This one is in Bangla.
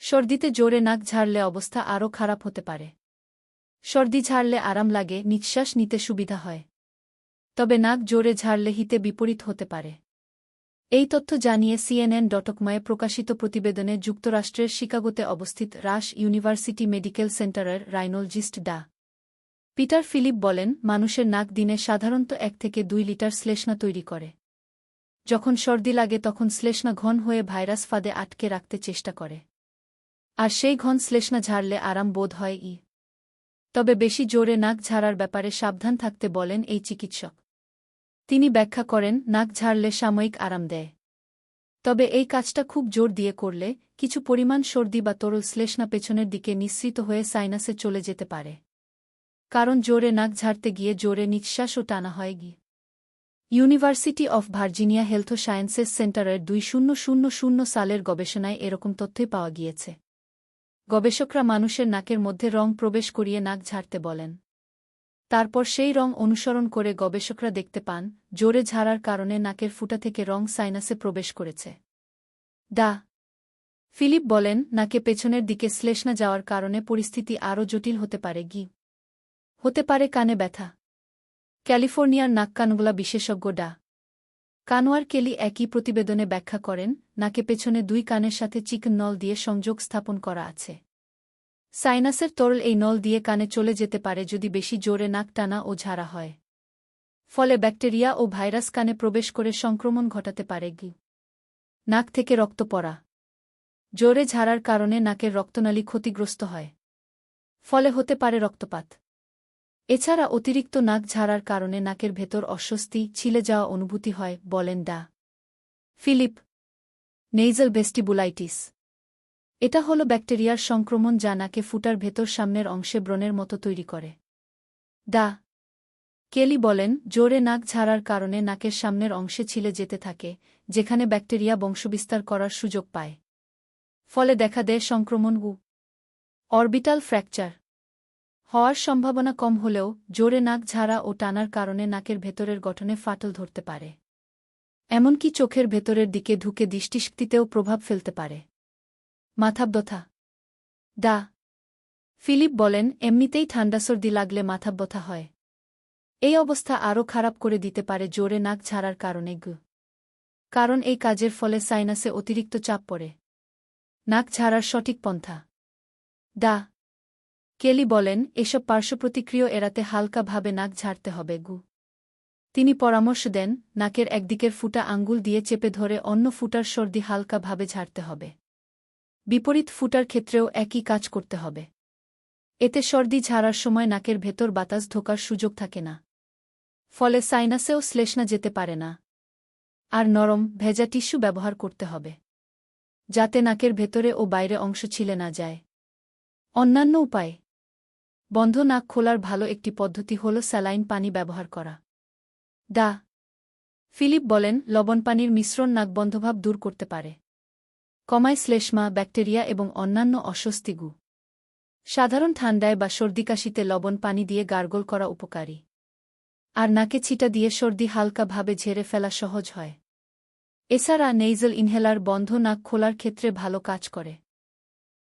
সর্দিতে জোরে নাক ঝাড়লে অবস্থা আরও খারাপ হতে পারে। সর্দি ঝাড়লে আরাম লাগে, নিঃশ্বাস নিতে সুবিধা হয়। তবে নাক জোরে ঝাড়লে হিতে বিপরীত হতে পারে। এই তথ্য জানিয়ে সিএনএন ডটকময়ে প্রকাশিত প্রতিবেদনে যুক্তরাষ্ট্রের শিকাগোতে অবস্থিত রাশ ইউনিভার্সিটি মেডিকেল সেন্টারের রাইনোলজিস্ট ডা। পিটার ফিলিপ বলেন, মানুষের নাক দিনে সাধারণত এক থেকে দুই লিটার শ্লেষ্মা তৈরি করে। যখন সর্দি লাগে তখন শ্লেষ্মা ঘন হয়ে ভাইরাস ফাঁদে আটকে রাখতে চেষ্টা করে। আর সেই ঘন শ্লেষ্মা ঝাড়লে আরাম বোধ হয় ই। তবে বেশি জোরে নাক ঝাড়ার ব্যাপারে সাবধান থাকতে বলেন এই চিকিৎসক। তিনি ব্যাখ্যা করেন, নাক ঝাড়লে সাময়িক আরাম দেয়। তবে এই কাজটা খুব জোর দিয়ে করলে কিছু পরিমাণ সর্দি বা তরল শ্লেষ্মা পেছনের দিকে নিঃসৃত হয়ে সাইনাসে চলে যেতে পারে। কারণ জোরে নাক ঝাড়তে গিয়ে জোরে নিঃশ্বাসও টানা হয় গি university of Virginia health sciences সেন্টারের দুই শূন্য শূন্য শূন্য সালের গবেষণায় এরকম তথ্যই পাওয়া গিয়েছে। গবেষকরা মানুষের নাকের মধ্যে রং প্রবেশ করিয়ে নাক ঝাড়তে বলেন। তারপর সেই রং অনুসরণ করে গবেষকরা দেখতে পান, জোরে ঝাড়ার কারণে নাকের ফুটা থেকে রং সাইনাসে প্রবেশ করেছে। ডা ফিলিপ বলেন, নাকে পেছনের দিকে শ্লেষ্ণা যাওয়ার কারণে পরিস্থিতি আরও জটিল হতে পারে, গি। হতে পারে কানে ব্যথা। ক্যালিফোর্নিয়ার নাককানগুলা বিশেষজ্ঞ ডা কানোয়ার কেলি একই প্রতিবেদনে ব্যাখ্যা করেন, নাকে পেছনে দুই কানের সাথে চিকন নল দিয়ে সংযোগ স্থাপন করা আছে। সাইনাসের তরল এই নল দিয়ে কানে চলে যেতে পারে যদি বেশি জোরে নাক টানা ও ঝাড়া হয়। ফলে ব্যাকটেরিয়া ও ভাইরাস কানে প্রবেশ করে সংক্রমণ ঘটাতে পারে গি। নাক থেকে রক্ত পড়া। জোরে ঝাড়ার কারণে নাকের রক্তনালী ক্ষতিগ্রস্ত হয়। ফলে হতে পারে রক্তপাত। এছাড়া অতিরিক্ত নাক ঝাড়ার কারণে নাকের ভেতর অস্বস্তি, ছিলে যাওয়া অনুভূতি হয়, বলেন ডা। Philip, nasal vestibulitis. এটা হল ব্যাকটেরিয়ার সংক্রমণ যা নাকে ফুটার ভেতর সামনের অংশে ব্রণের মতো তৈরি করে। ডা, কেলি বলেন, জোরে নাক ঝাড়ার কারণে নাকের সামনের অংশে ছিলে যেতে থাকে, যেখানে ব্যাকটেরিয়া বংশবিস্তার করার সুযোগ পায়। ফলে দেখা দেয় সংক্রমণ উ অরবিটাল ফ্র্যাকচার। হওয়ার সম্ভাবনা কম হলেও জোরে নাক ঝাড়া ও টানার কারণে নাকের ভেতরের গঠনে ফাটল ধরতে পারে। এমনকি চোখের ভেতরের দিকে ঢুকে দৃষ্টিশক্তিতেও প্রভাব ফেলতে পারে। মাথাব্যথা। ডা। ফিলিপ বলেন, এমনিতেই ঠান্ডা সর্দি লাগলে মাথা ব্যথা হয়। এই অবস্থা আরও খারাপ করে দিতে পারে জোরে নাক ঝাড়ার কারণে গু। কারণ এই কাজের ফলে সাইনাসে অতিরিক্ত চাপ পড়ে। নাক ঝাড়ার সঠিক পন্থা। ডা। কেলি বলেন, এসব পার্শ্বপ্রতিক্রিয়া এড়াতে হালকাভাবে নাক ঝাড়তে হবে, গু। তিনি পরামর্শ দেন, নাকের একদিকের ফুটা আঙ্গুল দিয়ে চেপে ধরে অন্য ফুটার সর্দি হালকাভাবে ঝাড়তে হবে। বিপরীত ফুটার ক্ষেত্রেও একই কাজ করতে হবে। এতে সর্দি ঝাড়ার সময় নাকের ভেতর বাতাস ঢোকার সুযোগ থাকে না। ফলে সাইনাসেও শ্লেষ্ণা যেতে পারে না। আর নরম, ভেজা টিস্যু ব্যবহার করতে হবে। যাতে নাকের ভেতরে ও বাইরে অংশ ছিলে না যায়। অন্যান্য উপায় বন্ধ নাক খোলার ভালো একটি পদ্ধতি হল স্যালাইন পানি ব্যবহার করা। ডা। ফিলিপ বলেন, লবণ পানির মিশ্রণ নাকবন্ধভাব দূর করতে পারে। কমায় শ্লেষ্মা, ব্যাকটেরিয়া এবং অন্যান্য অস্বস্তিগু সাধারণ ঠান্ডায় বা সর্দিকাশিতে লবণ পানি দিয়ে গার্গল করা উপকারী। আর নাকে ছিটা দিয়ে সর্দি হালকাভাবে ঝেড়ে ফেলা সহজ হয়। এছাড়া নেইজল ইনহেলার বন্ধ নাক খোলার ক্ষেত্রে ভালো কাজ করে।